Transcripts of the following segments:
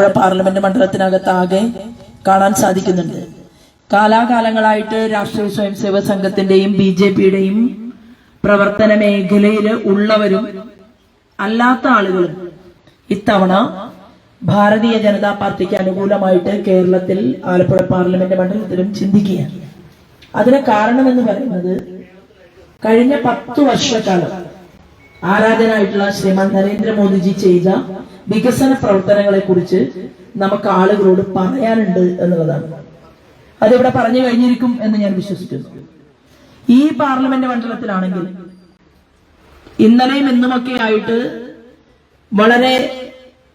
Alappuzha parliament മണ്ഡലത്തിനകത്ത് ആകെ കാണാൻ സാധിക്കുന്നുണ്ട്. കാലാകാലങ്ങളായിട്ട് രാഷ്ട്രീയ സ്വയം സേവക സംഘത്തിന്റെയും ബി ജെ പിയുടെയും പ്രവർത്തന മേഖലയിൽ ഉള്ളവരും അല്ലാത്ത ആളുകളും ഇത്തവണ ഭാരതീയ ജനതാ പാർട്ടിക്ക് അനുകൂലമായിട്ട് കേരളത്തിൽ ആലപ്പുഴ പാർലമെന്റ് മണ്ഡലത്തിലും ചിന്തിക്കുകയാണ്. അതിന് കാരണമെന്ന് പറയുന്നത് കഴിഞ്ഞ പത്തു വർഷക്കാലം ആരാധനായിട്ടുള്ള ശ്രീമാൻ നരേന്ദ്രമോദിജി ചെയ്ത വികസന പ്രവർത്തനങ്ങളെ കുറിച്ച് നമുക്ക് ആളുകളോട് പറയാനുണ്ട് എന്നുള്ളതാണ്. അതിവിടെ പറഞ്ഞു കഴിഞ്ഞിരിക്കും എന്ന് ഞാൻ വിശ്വസിക്കുന്നു. ഈ പാർലമെന്റ് മണ്ഡലത്തിലാണെങ്കിൽ ഇന്നലെയും ഇന്നുമൊക്കെ ആയിട്ട് വളരെ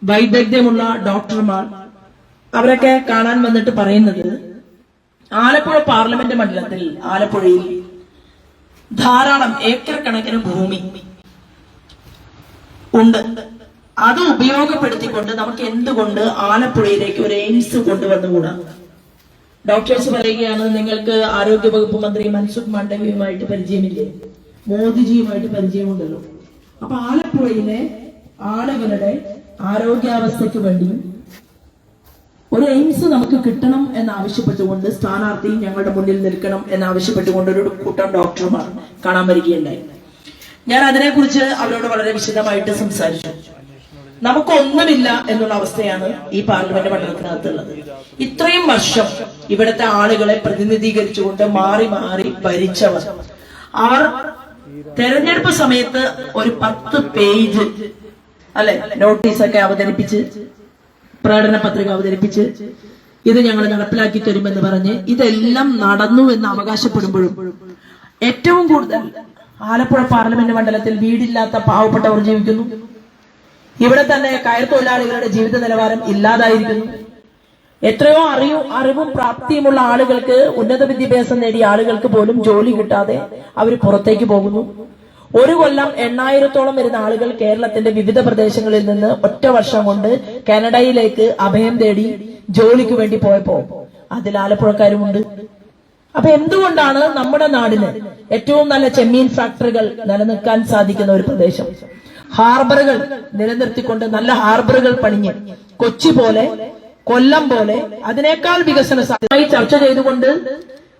വൈദഗ്ധ്യമുള്ള ഡോക്ടർമാർ അവരൊക്കെ കാണാൻ വന്നിട്ട് പറയുന്നത് ആലപ്പുഴ പാർലമെന്റ് മണ്ഡലത്തിൽ ആലപ്പുഴയിൽ ധാരാളം ഏക്കർ കണക്കിന് ഭൂമി ഉണ്ട്. അത് ഉപയോഗപ്പെടുത്തിക്കൊണ്ട് നമുക്ക് എന്തുകൊണ്ട് ആലപ്പുഴയിലേക്ക് ഒരു എയിംസ് കൊണ്ടുവന്നുകൂടാ? ഡോക്ടേഴ്സ് പറയുകയാണ് നിങ്ങൾക്ക് ആരോഗ്യ വകുപ്പ് മന്ത്രി മൻസുഖ് മാണ്ഡവ്യവുമായിട്ട് പരിചയമില്ലേ? മോദിജിയുമായിട്ട് പരിചയമുണ്ടല്ലോ. അപ്പൊ ആലപ്പുഴയിലെ ആളുകളുടെ ആരോഗ്യാവസ്ഥയ്ക്ക് വേണ്ടിയും ഒരു എയിംസ് നമുക്ക് കിട്ടണം എന്നാവശ്യപ്പെട്ടുകൊണ്ട് സ്ഥാനാർത്ഥി ഞങ്ങളുടെ മുന്നിൽ നിൽക്കണം എന്നാവശ്യപ്പെട്ടുകൊണ്ട് ഒരു കൂട്ടം ഡോക്ടർമാർ കാണാൻ വരികയുണ്ടായി. ഞാൻ അതിനെക്കുറിച്ച് അവരോട് വളരെ വിശദമായിട്ട് സംസാരിച്ചു. നമുക്കൊന്നുമില്ല എന്നുള്ള അവസ്ഥയാണ് ഈ പാർലമെന്റ് മണ്ഡലത്തിനകത്തുള്ളത്. ഇത്രയും വർഷം ഇവിടുത്തെ ആളുകളെ പ്രതിനിധീകരിച്ചുകൊണ്ട് മാറി മാറി ഭരിച്ചവർ. അവർ തെരഞ്ഞെടുപ്പ് സമയത്ത് ഒരു പത്ത് പേജ് അല്ലെ നോട്ടീസൊക്കെ അവതരിപ്പിച്ച് പ്രകടന പത്രിക അവതരിപ്പിച്ച് ഇത് ഞങ്ങൾ നടപ്പിലാക്കി തരുമെന്ന് പറഞ്ഞ് ഇതെല്ലാം നടന്നു എന്ന് അവകാശപ്പെടുമ്പോഴും ഏറ്റവും കൂടുതൽ ആലപ്പുഴ പാർലമെന്റ് മണ്ഡലത്തിൽ വീടില്ലാത്ത പാവപ്പെട്ടവർ ജീവിക്കുന്നു. ഇവിടെ തന്നെ കയർ തൊഴിലാളികളുടെ ജീവിത നിലവാരം ഇല്ലാതായിരിക്കുന്നു. എത്രയോ അറിയും അറിവും പ്രാപ്തിയുമുള്ള ആളുകൾക്ക് ഉന്നത വിദ്യാഭ്യാസം നേടിയ ആളുകൾക്ക് പോലും ജോലി കിട്ടാതെ അവർ പുറത്തേക്ക് പോകുന്നു. ഒരു കൊല്ലം എണ്ണായിരത്തോളം വരുന്ന ആളുകൾ കേരളത്തിന്റെ വിവിധ പ്രദേശങ്ങളിൽ നിന്ന് ഒറ്റ വർഷം കൊണ്ട് കാനഡയിലേക്ക് അഭയം തേടി ജോലിക്ക് വേണ്ടി പോയപ്പോ അതിൽ ആലപ്പുഴക്കാരുമുണ്ട് അപ്പൊ എന്തുകൊണ്ടാണ് നമ്മുടെ നാടിന് ഏറ്റവും നല്ല ചെമ്മീൻ ഫാക്ടറികൾ നിലനിൽക്കാൻ സാധിക്കുന്ന ഒരു പ്രദേശം? ഹാർബറുകൾ നിലനിർത്തിക്കൊണ്ട് നല്ല ഹാർബറുകൾ പണിഞ്ഞ് കൊച്ചി പോലെ കൊല്ലം പോലെ അതിനേക്കാൾ വികസന സാധ്യമായി ചർച്ച ചെയ്തുകൊണ്ട്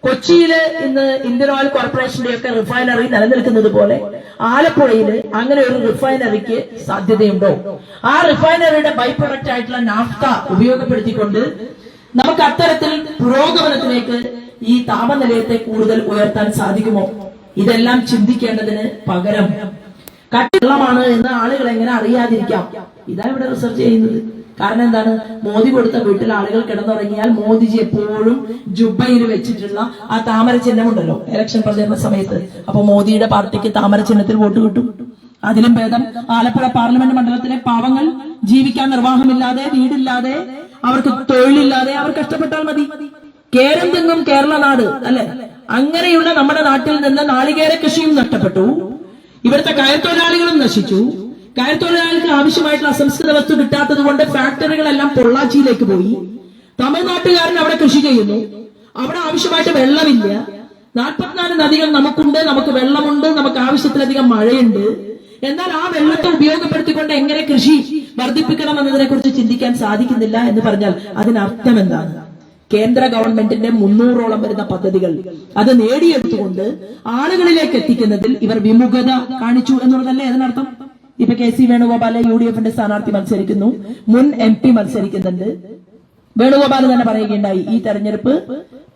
കൊച്ചിയിൽ ഇന്ന് ഇന്ത്യൻ ഓയിൽ കോർപ്പറേഷന്റെ ഒക്കെ റിഫൈനറി നിലനിൽക്കുന്നത് പോലെ ആലപ്പുഴയിൽ അങ്ങനെ ഒരു റിഫൈനറിക്ക് സാധ്യതയുണ്ടോ? ആ റിഫൈനറിയുടെ ബൈ പ്രൊഡക്റ്റ് ആയിട്ടുള്ള നാഫ്ത ഉപയോഗപ്പെടുത്തിക്കൊണ്ട് നമുക്ക് അത്തരത്തിൽ പുരോഗമനത്തിലേക്ക് ഈ താപനിലയത്തെ കൂടുതൽ ഉയർത്താൻ സാധിക്കുമോ? ഇതെല്ലാം ചിന്തിക്കേണ്ടതിന് പകരം കട്ടിവെള്ളമാണ് എന്ന് ആളുകൾ എങ്ങനെ അറിയാതിരിക്കാം? ഇതാണ് ഇവിടെ റിസർച്ച് ചെയ്യുന്നത്. കാരണം എന്താണ്? മോദി കൊടുത്ത വീട്ടിൽ ആളുകൾ കിടന്നുറങ്ങിയാൽ മോദിജി എപ്പോഴും ജുബയിൽ വെച്ചിട്ടുള്ള ആ താമര ചിഹ്നമുണ്ടല്ലോ ഇലക്ഷൻ പ്രചരണ സമയത്ത്. അപ്പൊ മോദിയുടെ പാർട്ടിക്ക് താമര ചിഹ്നത്തിൽ വോട്ട് കിട്ടും. അതിലും ഭേദം ആലപ്പുഴ പാർലമെന്റ് മണ്ഡലത്തിലെ പാവങ്ങൾ ജീവിക്കാൻ നിർവാഹമില്ലാതെ വീടില്ലാതെ അവർക്ക് തൊഴിലില്ലാതെ അവർ കഷ്ടപ്പെട്ടാൽ മതി. കേരം തിങ്ങും കേരള നാട് അല്ലെ? അങ്ങനെയുള്ള നമ്മുടെ നാട്ടിൽ നിന്ന് നാളികേര കൃഷിയും നഷ്ടപ്പെട്ടു. ഇവിടുത്തെ കയർത്തൊഴിലാളികളും നശിച്ചു. കയർത്തൊഴിലാളികൾക്ക് ആവശ്യമായിട്ടുള്ള അസംസ്കൃത വസ്തു കിട്ടാത്തത് കൊണ്ട് ഫാക്ടറികളെല്ലാം പൊള്ളാച്ചിയിലേക്ക് പോയി. തമിഴ്നാട്ടുകാരൻ അവിടെ കൃഷി ചെയ്യുന്നു. അവിടെ ആവശ്യമായിട്ട് വെള്ളമില്ല. നാൽപ്പത്തിനാല് നദികൾ നമുക്കുണ്ട് നമുക്ക് വെള്ളമുണ്ട് നമുക്ക് ആവശ്യത്തിലധികം മഴയുണ്ട്. എന്നാൽ ആ വെള്ളത്തെ ഉപയോഗപ്പെടുത്തിക്കൊണ്ട് എങ്ങനെ കൃഷി വർദ്ധിപ്പിക്കണം എന്നതിനെ കുറിച്ച് ചിന്തിക്കാൻ സാധിക്കുന്നില്ല എന്ന് പറഞ്ഞാൽ അതിനർത്ഥം എന്താണ്? കേന്ദ്ര ഗവൺമെന്റിന്റെ മുന്നൂറോളം വരുന്ന പദ്ധതികൾ. അത് നേടിയെടുത്തുകൊണ്ട് ആളുകളിലേക്ക് എത്തിക്കുന്നതിൽ ഇവർ വിമുഖത കാണിച്ചു എന്നുള്ളതല്ലേ അതിനർത്ഥം? ഇപ്പൊ കെ സി വേണുഗോപാലെ യു ഡി എഫിന്റെ സ്ഥാനാർത്ഥി മത്സരിക്കുന്നു. മുൻ എം പി മത്സരിക്കുന്നുണ്ട്. വേണുഗോപാൽ തന്നെ പറയുകയുണ്ടായി ഈ തെരഞ്ഞെടുപ്പ്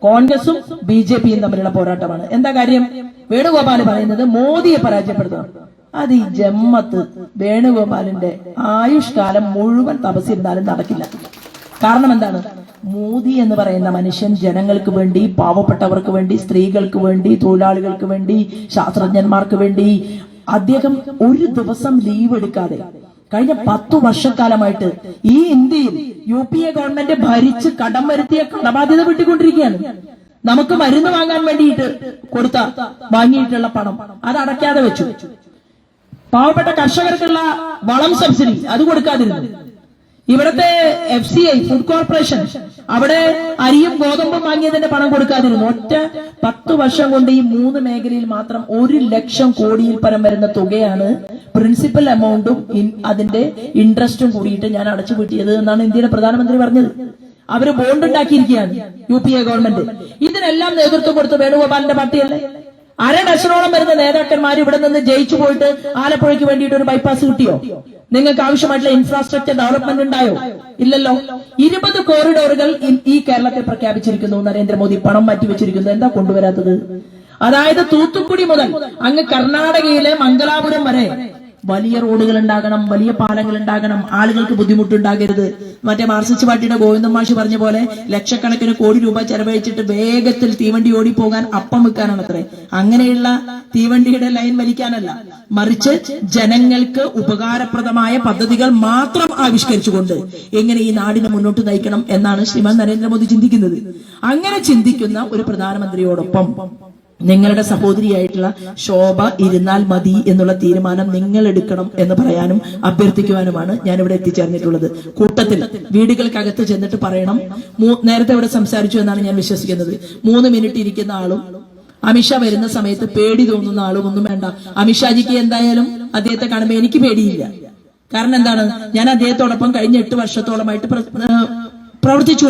കോൺഗ്രസും ബി ജെ പിയും തമ്മിലുള്ള പോരാട്ടമാണ്. എന്താ കാര്യം? വേണുഗോപാൽ പറയുന്നത് മോദിയെ പരാജയപ്പെടുത്തണം. അത് ഈ ജമ്മത്ത് വേണുഗോപാലിന്റെ ആയുഷ്കാലം മുഴുവൻ തപസ്സിരുന്നാലും നടക്കില്ല. കാരണം എന്താണ്? മോദി എന്ന് പറയുന്ന മനുഷ്യൻ ജനങ്ങൾക്ക് വേണ്ടി പാവപ്പെട്ടവർക്ക് വേണ്ടി സ്ത്രീകൾക്ക് വേണ്ടി തൊഴിലാളികൾക്ക് വേണ്ടി ശാസ്ത്രജ്ഞന്മാർക്ക് വേണ്ടി അദ്ദേഹം ഒരു ദിവസം ലീവ് എടുക്കാതെ കഴിഞ്ഞ പത്തു വർഷക്കാലമായിട്ട് ഈ ഇന്ത്യയിൽ യു പി എ ഗവൺമെന്റ് ഭരിച്ച് കടം വരുത്തിയ കടബാധ്യത വെട്ടിക്കൊണ്ടിരിക്കുകയാണ് നമുക്ക് മരുന്ന് വാങ്ങാൻ വേണ്ടിയിട്ട് കൊടുത്ത വാങ്ങിയിട്ടുള്ള പണം അത് അടയ്ക്കാതെ വെച്ചു. പാവപ്പെട്ട കർഷകർക്കുള്ള വളം സബ്സിഡി അത് കൊടുക്കാതിരുന്നു. ഇവിടത്തെ F C I food corporation അവിടെ അരിയും ഗോതമ്പും വാങ്ങിയതിന്റെ പണം കൊടുക്കാതിരുന്നു. ഒറ്റ പത്ത് വർഷം കൊണ്ട് ഈ മൂന്ന് മേഖലയിൽ മാത്രം ഒരു ലക്ഷം കോടിയിൽ പരം വരുന്ന തുകയാണ് പ്രിൻസിപ്പൽ എമൗണ്ടും അതിന്റെ ഇൻട്രസ്റ്റും കൂടിയിട്ട് ഞാൻ അടച്ചു വീട്ടിയത് എന്നാണ് ഇന്ത്യയുടെ പ്രധാനമന്ത്രി പറഞ്ഞത്. അവർ ബോണ്ട് ഉണ്ടാക്കിയിരിക്കുകയാണ് യു പി എ ഗവൺമെന്റ് ഇതിനെല്ലാം നേതൃത്വം കൊടുത്ത് വേണുഗോപാലിന്റെ പാർട്ടിയല്ലേ അര ഡസനോളം വരുന്ന നേതാക്കന്മാർ ഇവിടെ നിന്ന് ജയിച്ചു പോയിട്ട് ആലപ്പുഴയ്ക്ക് വേണ്ടിയിട്ട് ഒരു ബൈപ്പാസ് കിട്ടിയോ? നിങ്ങൾക്ക് ആവശ്യമായിട്ടുള്ള ഇൻഫ്രാസ്ട്രക്ചർ ഡെവലപ്മെന്റ് ഉണ്ടായോ? ഇല്ലല്ലോ. ഇരുപത് കോറിഡോറുകൾ ഈ കേരളത്തിൽ പ്രഖ്യാപിച്ചിരിക്കുന്നു നരേന്ദ്രമോദി പണം മാറ്റിവെച്ചിരിക്കുന്നു. എന്താ കൊണ്ടുവരാത്തത്? അതായത് തൂത്തുക്കുടി മുതൽ അങ്ങ് കർണാടകയിലെ മംഗലാപുരം വരെ വലിയ റോഡുകൾ ഉണ്ടാകണം വലിയ പാലങ്ങൾ ഉണ്ടാകണം ആളുകൾക്ക് ബുദ്ധിമുട്ടുണ്ടാകരുത്. മറ്റേ മാർസിച്ച് പാർട്ടിയുടെ ഗോവിന്ദൻ മാഷി പറഞ്ഞ പോലെ ലക്ഷക്കണക്കിന് കോടി രൂപ ചെലവഴിച്ചിട്ട് വേഗത്തിൽ തീവണ്ടി ഓടിപ്പോകാൻ അപ്പം വെക്കാനാണ് അത്രേ അങ്ങനെയുള്ള തീവണ്ടിയുടെ ലൈൻ വലിക്കാനല്ല മറിച്ച് ജനങ്ങൾക്ക് ഉപകാരപ്രദമായ പദ്ധതികൾ മാത്രം ആവിഷ്കരിച്ചുകൊണ്ട് എങ്ങനെ ഈ നാടിനെ മുന്നോട്ട് നയിക്കണം എന്നാണ് ശ്രീമാൻ നരേന്ദ്രമോദി ചിന്തിക്കുന്നത്. അങ്ങനെ ചിന്തിക്കുന്ന ഒരു പ്രധാനമന്ത്രിയോടൊപ്പം നിങ്ങളുടെ സഹോദരിയായിട്ടുള്ള ശോഭ ഇരുന്നാൽ മതി എന്നുള്ള തീരുമാനം നിങ്ങൾ എടുക്കണം എന്ന് പറയാനും അഭ്യർത്ഥിക്കുവാനുമാണ് ഞാൻ ഇവിടെ എത്തിച്ചേർന്നിട്ടുള്ളത്. കൂട്ടത്തിൽ വീടുകൾക്കകത്ത് ചെന്നിട്ട് പറയണം. നേരത്തെ ഇവിടെ സംസാരിച്ചു എന്നാണ് ഞാൻ വിശ്വസിക്കുന്നത്. മൂന്ന് മിനിറ്റ് ഇരിക്കുന്ന ആളും അമിഷ വരുന്ന സമയത്ത് പേടി തോന്നുന്ന ആളും ഒന്നും വേണ്ട. അമിഷാജിക്ക് എന്തായാലും അദ്ദേഹത്തെ കാണുമ്പോൾ എനിക്ക് പേടിയില്ല. കാരണം എന്താണ്? ഞാൻ അദ്ദേഹത്തോടൊപ്പം കഴിഞ്ഞ എട്ട് വർഷത്തോളമായിട്ട് പ്രവർത്തിച്ചു